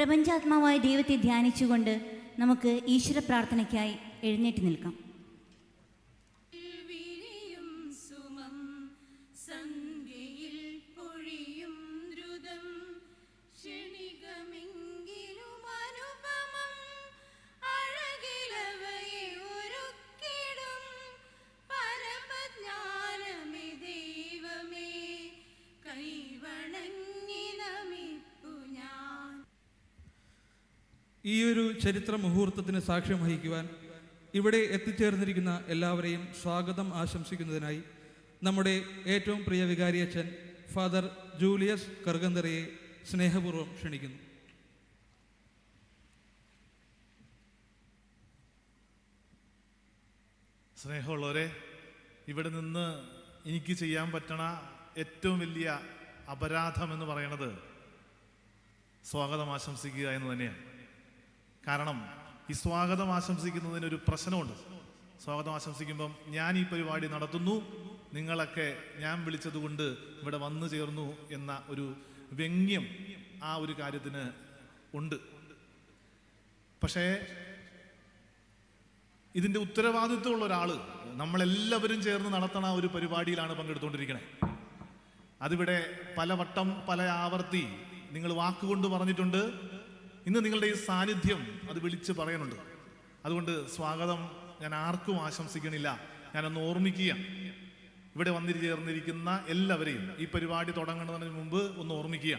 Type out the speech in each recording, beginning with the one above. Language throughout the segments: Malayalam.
പ്രപഞ്ചാത്മാവായ ദൈവത്തെ ധ്യാനിച്ചുകൊണ്ട് നമുക്ക് ഈശ്വര പ്രാർത്ഥനയ്ക്കായി എഴുന്നേറ്റ് നിൽക്കാം. ഈ ഒരു ചരിത്ര മുഹൂർത്തത്തിന് സാക്ഷ്യം വഹിക്കുവാൻ ഇവിടെ എത്തിച്ചേർന്നിരിക്കുന്ന എല്ലാവരെയും സ്വാഗതം ആശംസിക്കുന്നതിനായി നമ്മുടെ ഏറ്റവും പ്രിയ വികാരിയച്ഛൻ ഫാദർ ജൂലിയസ് കർഗന്തറയെ സ്നേഹപൂർവം ക്ഷണിക്കുന്നു. സ്നേഹമുള്ളവരെ ഇവിടെ നിന്ന് എനിക്ക് ചെയ്യാൻ പറ്റണ ഏറ്റവും വലിയ അപരാധം എന്ന് പറയുന്നത് സ്വാഗതം ആശംസിക്കുക എന്ന് തന്നെയാണ്. കാരണം ഈ സ്വാഗതം ആശംസിക്കുന്നതിന് ഒരു പ്രശ്നമുണ്ട്. സ്വാഗതം ആശംസിക്കുമ്പം ഞാൻ ഈ പരിപാടി നടത്തുന്നു. നിങ്ങളൊക്കെ ഞാൻ വിളിച്ചതുകൊണ്ട് ഇവിടെ വന്നു ചേർന്നു എന്ന ഒരു വ്യംഗ്യം ആ ഒരു കാര്യത്തിന് ഉണ്ട്. പക്ഷേ ഇതിന്റെ ഉത്തരവാദിത്വമുള്ള ഒരാൾ നമ്മളെല്ലാവരും ചേർന്ന് നടത്തണ ഒരു പരിപാടിയിലാണ് പങ്കെടുത്തുകൊണ്ടിരിക്കുന്നത് അതിവിടെ പലവട്ടം പല ആവർത്തി നിങ്ങൾ വാക്കുകൊണ്ട് പറഞ്ഞിട്ടുണ്ട്. ഇന്ന് നിങ്ങളുടെ ഈ സാന്നിധ്യം അത് വിളിച്ച് പറയാനുണ്ട്. അതുകൊണ്ട് സ്വാഗതം. ഞാൻ ആർക്കും ആശംസിക്കണില്ല. ഞാനൊന്ന് ഓർമ്മിക്കുക. ഇവിടെ വന്നിരി ചേർന്നിരിക്കുന്ന എല്ലാവരെയും ഈ പരിപാടി തുടങ്ങുന്നതിന് മുമ്പ് ഒന്ന് ഓർമ്മിക്കുക.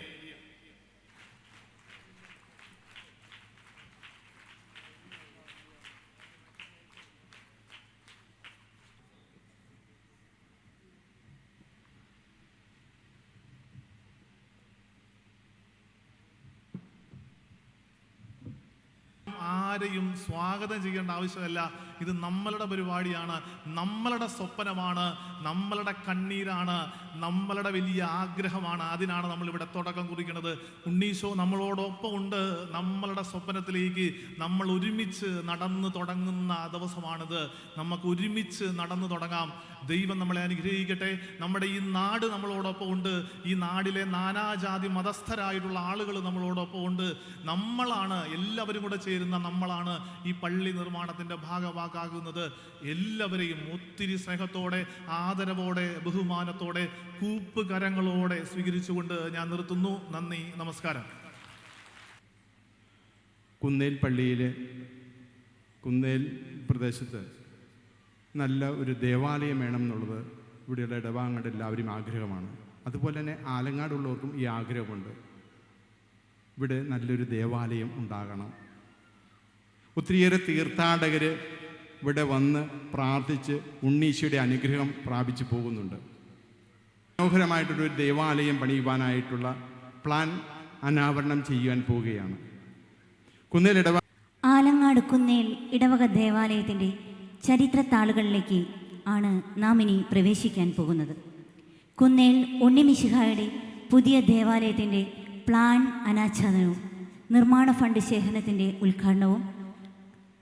ആരെയും സ്വാഗതം ചെയ്യേണ്ട ആവശ്യമല്ല. ഇത് നമ്മളുടെ പരിപാടിയാണ്. നമ്മളുടെ സ്വപ്നമാണ്. നമ്മളുടെ കണ്ണീരാണ്. നമ്മളുടെ വലിയ ആഗ്രഹമാണ്. അതിനാണ് നമ്മൾ ഇവിടെ തുടക്കം കുറിക്കുന്നത്. ഉണ്ണീശോ നമ്മളോടൊപ്പം ഉണ്ട്. നമ്മളുടെ സ്വപ്നത്തിലേക്ക് നമ്മൾ ഒരുമിച്ച് നടന്നു തുടങ്ങുന്ന ദിവസമാണിത്. നമുക്ക് ഒരുമിച്ച് നടന്നു തുടങ്ങാം. ദൈവം നമ്മളെ അനുഗ്രഹിക്കട്ടെ. നമ്മുടെ ഈ നാട് നമ്മളോടൊപ്പം ഉണ്ട്. ഈ നാടിലെ നാനാജാതി മതസ്ഥരായിട്ടുള്ള ആളുകൾ നമ്മളോടൊപ്പം ഉണ്ട്. നമ്മളാണ് എല്ലാവരും കൂടെ ചേരുന്ന നമ്മളാണ് ഈ പള്ളി നിർമ്മാണത്തിന്റെ ഭാഗമാക്കാകുന്നത് എല്ലാവരെയും ഒത്തിരി സ്നേഹത്തോടെ ആദരവോടെ ബഹുമാനത്തോടെ കൂപ്പ് കരങ്ങളോടെ സ്വീകരിച്ചുകൊണ്ട് ഞാൻ നിർത്തുന്നു. നന്ദി നമസ്കാരം. കുന്നേൽ പള്ളിയിൽ കുന്നേൽ പ്രദേശത്ത് നല്ല ഒരു ദേവാലയം വേണം എന്നുള്ളത് ഇവിടെയുള്ള ഇടവാങ്ങളുടെ എല്ലാവരും ആഗ്രഹമാണ്. അതുപോലെ തന്നെ ആലങ്ങാടുള്ളവർക്കും ഈ ആഗ്രഹമുണ്ട്. ഇവിടെ നല്ലൊരു ദേവാലയം ഉണ്ടാകണം. ഒത്തിരിയേറെ തീർത്ഥാടകർ ഇവിടെ വന്ന് പ്രാർത്ഥിച്ച് ഉണ്ണീശയുടെ അനുഗ്രഹം പ്രാപിച്ചു പോകുന്നുണ്ട്. മനോഹരമായിട്ടൊരു ദേവാലയം പണിയുവാനായിട്ടുള്ള പ്ലാൻ അനാവരണം ചെയ്യുവാൻ പോവുകയാണ്. കുന്നേൽ ഇടവ ആലങ്ങാട് കുന്നേൽ ഇടവക ദേവാലയത്തിന്റെ ചരിത്രത്താളുകളിലേക്ക് ആണ് നാം ഇനി പ്രവേശിക്കാൻ പോകുന്നത്. കുന്നേൽ ഉണ്ണിമിശിഹായുടെ പുതിയ ദേവാലയത്തിന്റെ പ്ലാൻ അനാച്ഛാദനവും നിർമ്മാണ ഫണ്ട് ശേഖരണത്തിന്റെ ഉദ്ഘാടനവും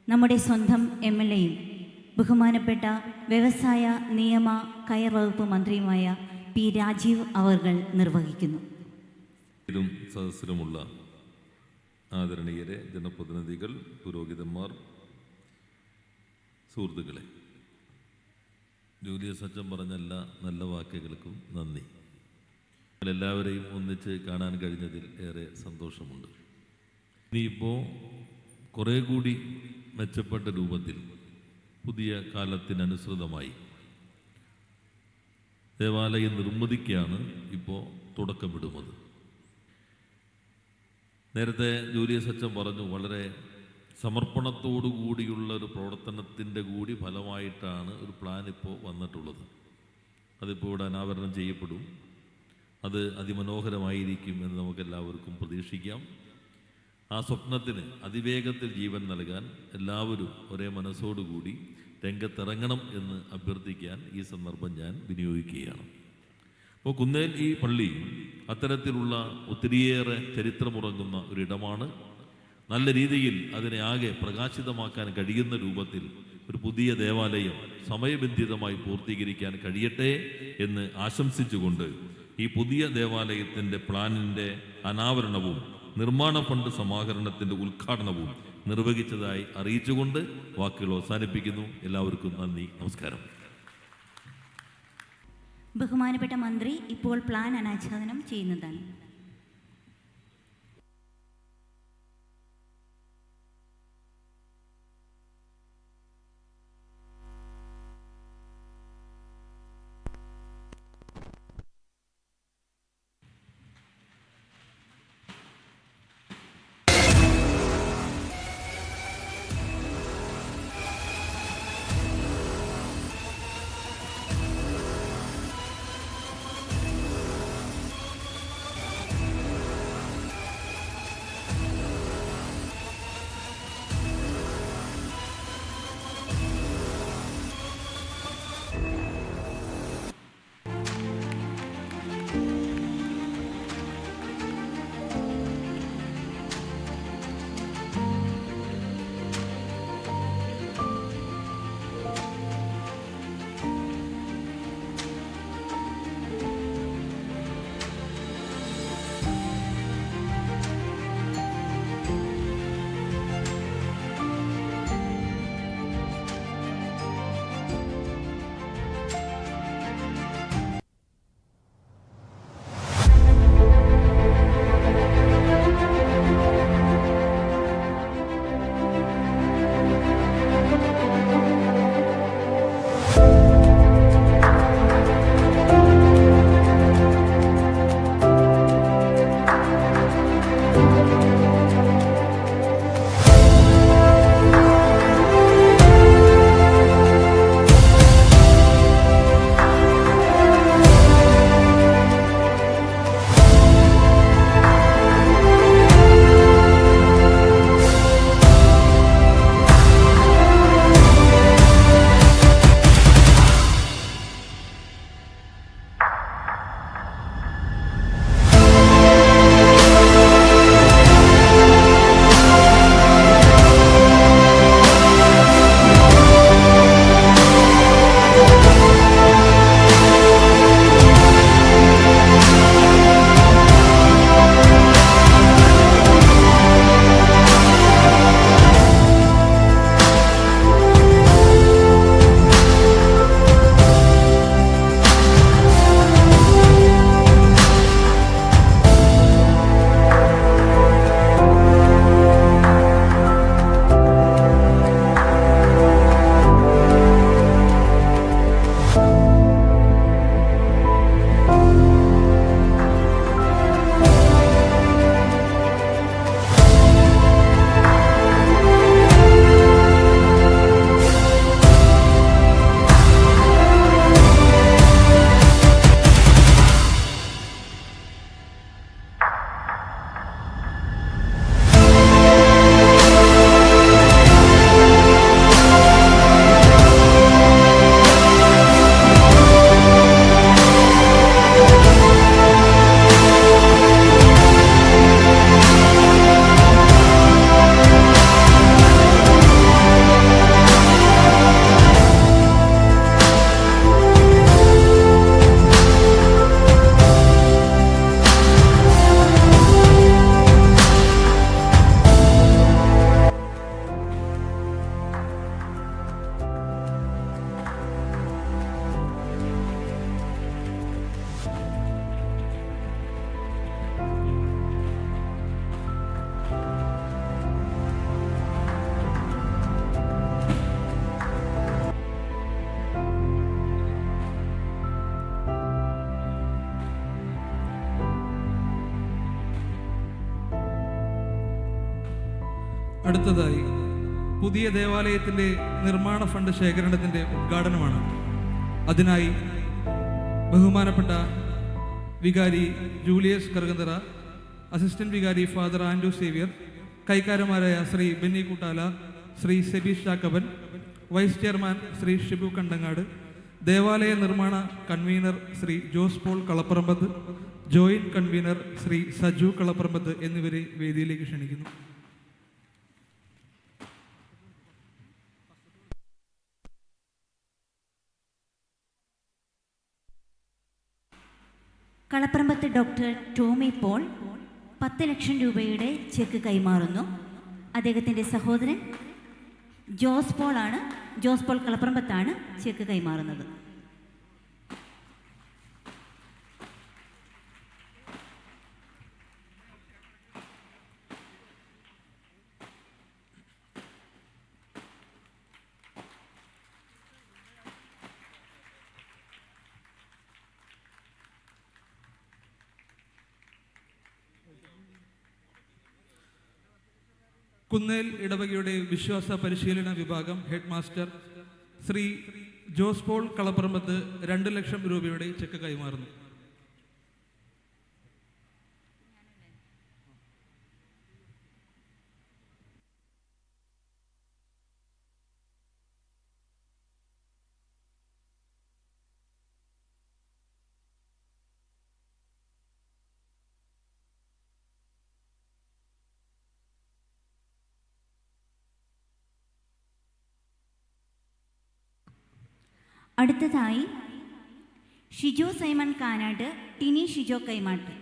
നമ്മുടെ സ്വന്തം എം എൽ എയും ബഹുമാനപ്പെട്ട വ്യവസായ നിയമ കയർ വകുപ്പ് മന്ത്രിയുമായ പി രാജീവ് അവർകൾ നിർവഹിക്കുന്നു. ഇതും സദസ്സിലുമുള്ള ആദരണീയരെ ജനപ്രതിനിധികൾ പുരോഹിതന്മാർ സുഹൃത്തുക്കളെ ജൂലിയസ് അച്ഛൻ പറഞ്ഞ എല്ലാ നല്ല വാക്കുകൾക്കും നന്ദി. എല്ലാവരെയും ഒന്നിച്ച് കാണാൻ കഴിഞ്ഞതിൽ ഏറെ സന്തോഷമുണ്ട്. ഇനിയിപ്പോൾ കുറേ കൂടി മെച്ചപ്പെട്ട രൂപത്തിൽ പുതിയ കാലത്തിനനുസൃതമായി. ദേവാലയ നിർമ്മിതിക്കാണ് ഇപ്പോൾ തുടക്കമിടുന്നത്. നേരത്തെ ജൂലിയസ് അച്ഛൻ പറഞ്ഞു വളരെ സമർപ്പണത്തോടു കൂടിയുള്ള ഒരു പ്രവർത്തനത്തിന്റെ കൂടി ഫലമായിട്ടാണ് ഒരു പ്ലാൻ ഇപ്പോൾ വന്നിട്ടുള്ളത്. അതിപ്പോൾ ഇവിടെ അനാവരണം ചെയ്യപ്പെടും. അത് അതിമനോഹരമായിരിക്കും എന്ന് നമുക്കെല്ലാവർക്കും പ്രതീക്ഷിക്കാം. ആ സ്വപ്നത്തിന് അതിവേഗത്തിൽ ജീവൻ നൽകാൻ എല്ലാവരും ഒരേ മനസ്സോടുകൂടി രംഗത്തിറങ്ങണം എന്ന് അഭ്യർത്ഥിക്കാൻ ഈ സന്ദർഭം ഞാൻ വിനിയോഗിക്കുകയാണ്. അപ്പോൾ കുന്നേൽ ഈ പള്ളി അത്തരത്തിലുള്ള ഒത്തിരിയേറെ ചരിത്രമുറങ്ങുന്ന ഒരിടമാണ്. നല്ല രീതിയിൽ അതിനെ ആകെ പ്രകാശിതമാക്കാൻ കഴിയുന്ന രൂപത്തിൽ ഒരു പുതിയ ദേവാലയം സമയബന്ധിതമായി പൂർത്തീകരിക്കാൻ കഴിയട്ടെ എന്ന് ആശംസിച്ചുകൊണ്ട് ഈ പുതിയ ദേവാലയത്തിന്റെ പ്ലാനിന്റെ അനാവരണവും നിർമ്മാണ ഫണ്ട് സമാഹരണത്തിന്റെ ഉദ്ഘാടനവും നിർവഹിച്ചതായി അറിയിച്ചുകൊണ്ട് വാക്കുകൾ അവസാനിപ്പിക്കുന്നു. എല്ലാവർക്കും നന്ദി നമസ്കാരം. ബഹുമാനപ്പെട്ട മന്ത്രി ഇപ്പോൾ പ്ലാൻ അനാച്ഛാദനം ചെയ്യുന്നതാണ്. അടുത്തതായി പുതിയ ദേവാലയത്തിന്റെ നിർമ്മാണ ഫണ്ട് ശേഖരണത്തിന്റെ ഉദ്ഘാടനമാണ്. അതിനായി ബഹുമാനപ്പെട്ട വികാരി ജൂലിയസ് കറുകന്തറ അസിസ്റ്റന്റ് വികാരി ഫാദർ ആൻഡ്രൂ സേവിയർ കൈക്കാരന്മാരായ ശ്രീ ബെന്നി കൂട്ടാല ശ്രീ സെബീഷ് ചാക്കബൻ വൈസ് ചെയർമാൻ ശ്രീ ഷിബു കണ്ടങ്ങാട് ദേവാലയ നിർമ്മാണ convener Shri Jose Paul Kalaparambath joint convener Shri Saju Kalaparambath എന്നിവരെ വേദിയിലേക്ക് ക്ഷണിക്കുന്നു. കളപ്പറമ്പത്ത് ഡോക്ടർ ടോമി പോൾ പത്ത് ലക്ഷം രൂപയുടെ ചെക്ക് കൈമാറുന്നു. അദ്ദേഹത്തിന്റെ സഹോദരൻ ജോസ് പോളാണ്. ജോസ് പോൾ കളപ്പറമ്പത്താണ് ചെക്ക് കൈമാറുന്നത്. കുന്നേൽ ഇടവകയുടെ വിശ്വാസ പരിശീലന വിഭാഗം ഹെഡ് മാസ്റ്റർ ശ്രീ ജോസ് പോൾ കളപ്പറമ്പത്ത് രണ്ട് ലക്ഷം രൂപയുടെ ചെക്ക് കൈമാറുന്നു. അടുത്തതായി ഷിജോ സൈമൺ കാനാട്ട് ടിനി ഷിജോ കൈമാട്ട്.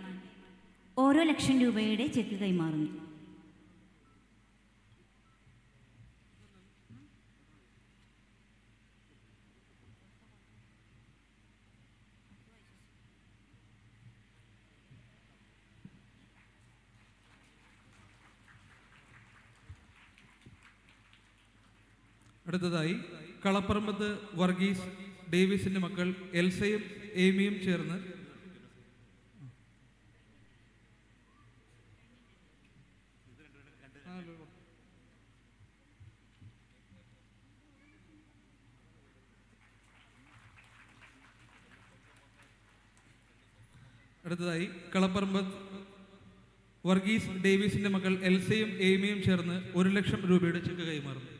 ഓരോ ലക്ഷം രൂപയുടെ ചെക്ക് കൈമാറുന്നു. അടുത്തതായി കളപ്പറമ്പത്ത് വർഗീസ് ഡേവിസിന്റെ മക്കൾ എൽസയും ഏമിയും ചേർന്ന് അടുത്തതായി കളപ്പറമ്പ് വർഗീസ് ഡേവിസിന്റെ മക്കൾ എൽസയും ഏമിയും ചേർന്ന് ഒരു ലക്ഷം രൂപയുടെ ചെക്ക് കൈമാറുന്നു.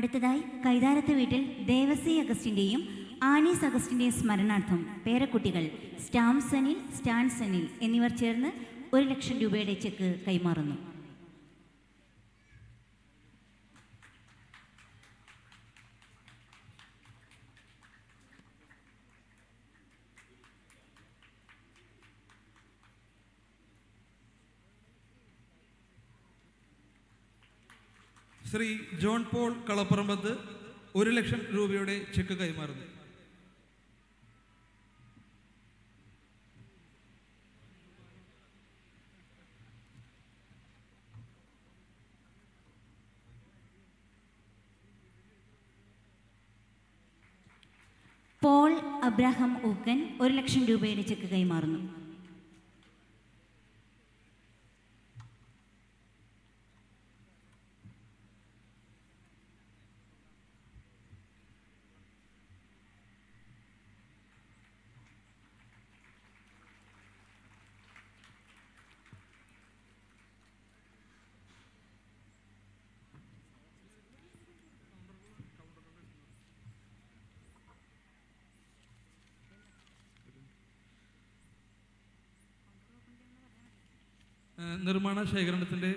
അടുത്തതായി കൈതാരത്ത് വീട്ടിൽ ദേവസി അഗസ്റ്റിന്റെയും ആനീസ് അഗസ്റ്റിന്റെയും സ്മരണാർത്ഥം പേരക്കുട്ടികൾ സ്റ്റാംസനിൽ സ്റ്റാൻസനിൽ എന്നിവർ ചേർന്ന് ഒരു ലക്ഷം രൂപയുടെ ചെക്ക് കൈമാറുന്നു. ശ്രീ ജോൺ പോൾ കളപ്പറമ്പത്ത് ഒരു ലക്ഷം രൂപയുടെ ചെക്ക് കൈമാറുന്നു. പോൾ അബ്രഹാം ഊക്കൻ ഒരു ലക്ഷം രൂപയുടെ ചെക്ക് കൈമാറുന്നു. നിർമ്മാണ ശേഖരണത്തിന്റെ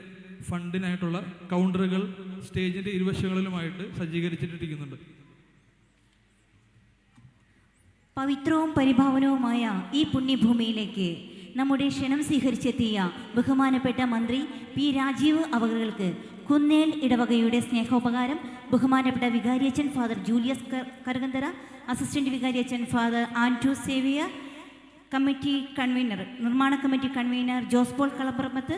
ഫണ്ടിനായിട്ടുള്ള കൗണ്ടറുകൾ സ്റ്റേജിന്റെ ഇരുവശങ്ങളിലുമായിട്ട് സജ്ജീകരിച്ചിട്ടിരിക്കുന്നുണ്ട്. പവിത്രവും പരിഭാവനവുമായ ഈ പുണ്യഭൂമിയിലേക്ക് നമ്മുടെ ക്ഷണം സ്വീകരിച്ചെത്തിയ ബഹുമാനപ്പെട്ട മന്ത്രി പി രാജീവ് അവകൾക്ക് കുന്നേൽ ഇടവകയുടെ സ്നേഹോപകാരം ബഹുമാനപ്പെട്ട വികാരിയച്ചൻ father Julius Karukanthara assistant വികാരിയച്ചൻ father Andrew Xavier committee convener നിർമ്മാണ committee convener Jose Paul Kalaparambath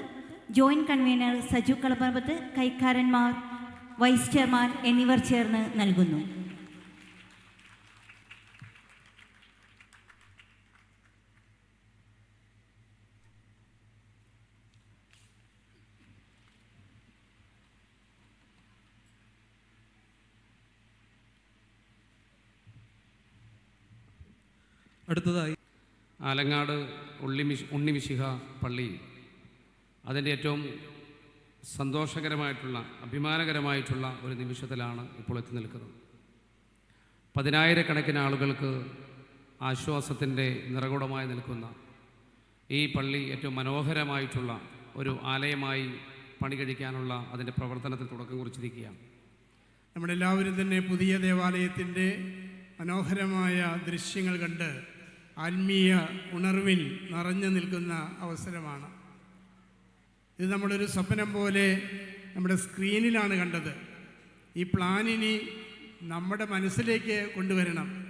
joint convener Saju Kalaparambath കൈക്കാരന്മാർ vice chairman എന്നിവർ ചേർന്ന് നൽകുന്നു. അടുത്തതായി ആലങ്ങാട് ഉള്ളിമിശ് ഉണ്ണിമിശിഹ പള്ളി. അതിന്റെ ഏറ്റവും സന്തോഷകരമായിട്ടുള്ള അഭിമാനകരമായിട്ടുള്ള ഒരു നിമിഷത്തിലാണ് ഇപ്പോൾ എത്തി നിൽക്കുന്നത്. പതിനായിരക്കണക്കിന് ആളുകൾക്ക് ആശ്വാസത്തിന്റെ നിറകുടമായി നിൽക്കുന്ന ഈ പള്ളി ഏറ്റവും മനോഹരമായിട്ടുള്ള ഒരു ആലയമായി പണി കഴിക്കാനുള്ള അതിന്റെ പ്രവർത്തനത്തിന് തുടക്കം കുറിച്ചിരിക്കുകയാണ്. നമ്മളെല്ലാവരും തന്നെ പുതിയ ദേവാലയത്തിന്റെ മനോഹരമായ ദൃശ്യങ്ങൾ കണ്ട് ആത്മീയ ഉണർവിൽ നിറഞ്ഞു നിൽക്കുന്ന അവസരമാണ്. ഇത് നമ്മളൊരു സ്വപ്നം പോലെ നമ്മുടെ സ്ക്രീനിലാണ് കണ്ടത്. ഈ പ്ലാനിനി നമ്മുടെ മനസ്സിലേക്ക് കൊണ്ടുവരണം.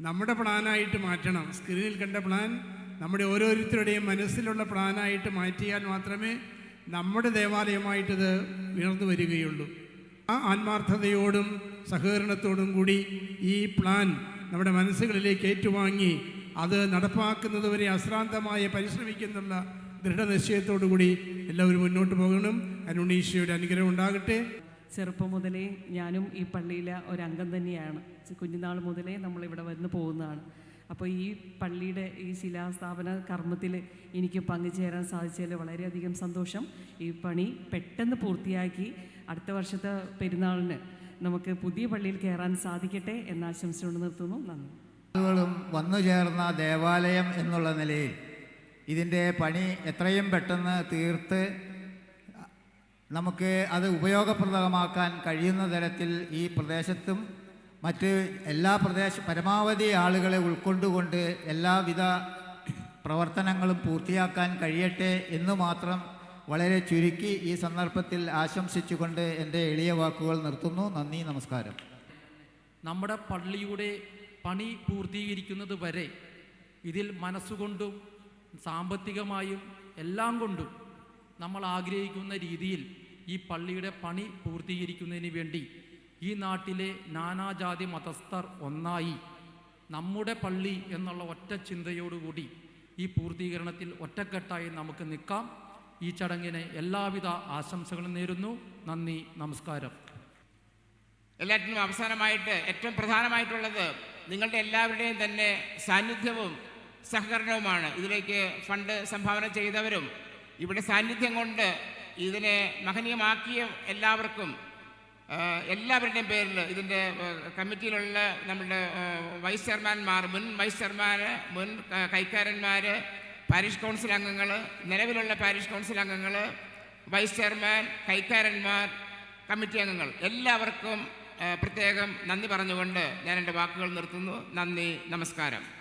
നമ്മുടെ പ്ലാനായിട്ട് മാറ്റണം. സ്ക്രീനിൽ കണ്ട പ്ലാൻ നമ്മുടെ ഓരോരുത്തരുടെയും മനസ്സിലുള്ള പ്ലാനായിട്ട് മാറ്റിയാൽ മാത്രമേ നമ്മുടെ ദേവാലയമായിട്ടിത് ഉയർന്നു വരികയുള്ളൂ. ആ ആത്മാർത്ഥതയോടും സഹകരണത്തോടും കൂടി ഈ പ്ലാൻ നമ്മുടെ മനസ്സുകളിലേക്ക് ഏറ്റുവാങ്ങി അത് നടപ്പാക്കുന്നത് വരെ അശ്രാന്തമായി പരിശ്രമിക്കുന്നുള്ള ദൃഢനിശ്ചയത്തോടു കൂടി എല്ലാവരും മുന്നോട്ട് പോകണം. അനുണീശയുടെ അനുഗ്രഹം ഉണ്ടാകട്ടെ. ചെറുപ്പം മുതലേ ഞാനും ഈ പള്ളിയിലെ ഒരംഗം തന്നെയാണ്. കുഞ്ഞുനാൾ മുതലേ നമ്മളിവിടെ വന്ന് പോകുന്നതാണ്. അപ്പോൾ ഈ പള്ളിയുടെ ഈ ശിലാസ്ഥാപന കർമ്മത്തിൽ എനിക്ക് പങ്കുചേരാൻ സാധിച്ചതിൽ വളരെയധികം സന്തോഷം. ഈ പണി പെട്ടെന്ന് പൂർത്തിയാക്കി അടുത്ത വർഷത്തെ പെരുന്നാളിന് നമുക്ക് പുതിയ പള്ളിയിൽ കയറാൻ സാധിക്കട്ടെ എന്ന് ആശംസയോട് നിർത്തുന്നു. നന്ദി. വന്നു ചേർന്ന ദേവാലയം എന്നുള്ള നിലയിൽ ഇതിന്റെ പണി എത്രയും പെട്ടെന്ന് തീർത്ത് നമുക്ക് അത് ഉപയോഗപ്രദമാക്കാൻ കഴിയുന്ന തരത്തിൽ ഈ പ്രദേശത്തും മറ്റ് എല്ലാ പ്രദേശ പരമാവധി ആളുകളെ ഉൾക്കൊണ്ടുകൊണ്ട് എല്ലാവിധ പ്രവർത്തനങ്ങളും പൂർത്തിയാക്കാൻ കഴിയട്ടെ എന്ന് മാത്രം വളരെ ചുരുക്കി ഈ സന്ദർഭത്തിൽ ആശംസിച്ചുകൊണ്ട് എന്റെ എളിയ വാക്കുകൾ നിർത്തുന്നു. നന്ദി നമസ്കാരം. നമ്മുടെ പള്ളിയുടെ പണി പൂർത്തീകരിക്കുന്നത് വരെ ഇതിൽ മനസ്സുകൊണ്ടും സാമ്പത്തികമായും എല്ലാം കൊണ്ടും നമ്മൾ ആഗ്രഹിക്കുന്ന രീതിയിൽ ഈ പള്ളിയുടെ പണി പൂർത്തീകരിക്കുന്നതിന് വേണ്ടി ഈ നാട്ടിലെ നാനാജാതി മതസ്ഥർ ഒന്നായി നമ്മുടെ പള്ളി എന്നുള്ള ഒറ്റ ചിന്തയോടുകൂടി ഈ പൂർത്തീകരണത്തിൽ ഒറ്റക്കെട്ടായി നമുക്ക് നിൽക്കാം. ഈ ചടങ്ങിന് എല്ലാവിധ ആശംസകളും നേരുന്നു. നന്ദി നമസ്കാരം. എല്ലാറ്റിനും അവസാനമായിട്ട് ഏറ്റവും പ്രധാനമായിട്ടുള്ളത് നിങ്ങളുടെ എല്ലാവരുടെയും തന്നെ സാന്നിധ്യവും സഹകരണവുമാണ്. ഇതിലേക്ക് ഫണ്ട് സംഭാവന ചെയ്തവരും ഇവിടെ സാന്നിധ്യം കൊണ്ട് ഇതിനെ മഹനീയമാക്കിയ എല്ലാവർക്കും എല്ലാവരുടെയും പേരിൽ ഇതിന്റെ കമ്മിറ്റിയിലുള്ള നമ്മുടെ വൈസ് ചെയർമാൻമാർ മുൻ വൈസ് ചെയർമാൻ മുൻ കൈക്കാരന്മാർ പാരിഷ് കൗൺസിൽ അംഗങ്ങൾ നിലവിലുള്ള പാരിഷ് കൗൺസിൽ അംഗങ്ങൾ വൈസ് ചെയർമാൻ കൈക്കാരന്മാർ കമ്മിറ്റി അംഗങ്ങൾ എല്ലാവർക്കും പ്രത്യേകം നന്ദി പറഞ്ഞുകൊണ്ട് ഞാൻ എന്റെ വാക്കുകൾ നിർത്തുന്നു. നന്ദി നമസ്കാരം.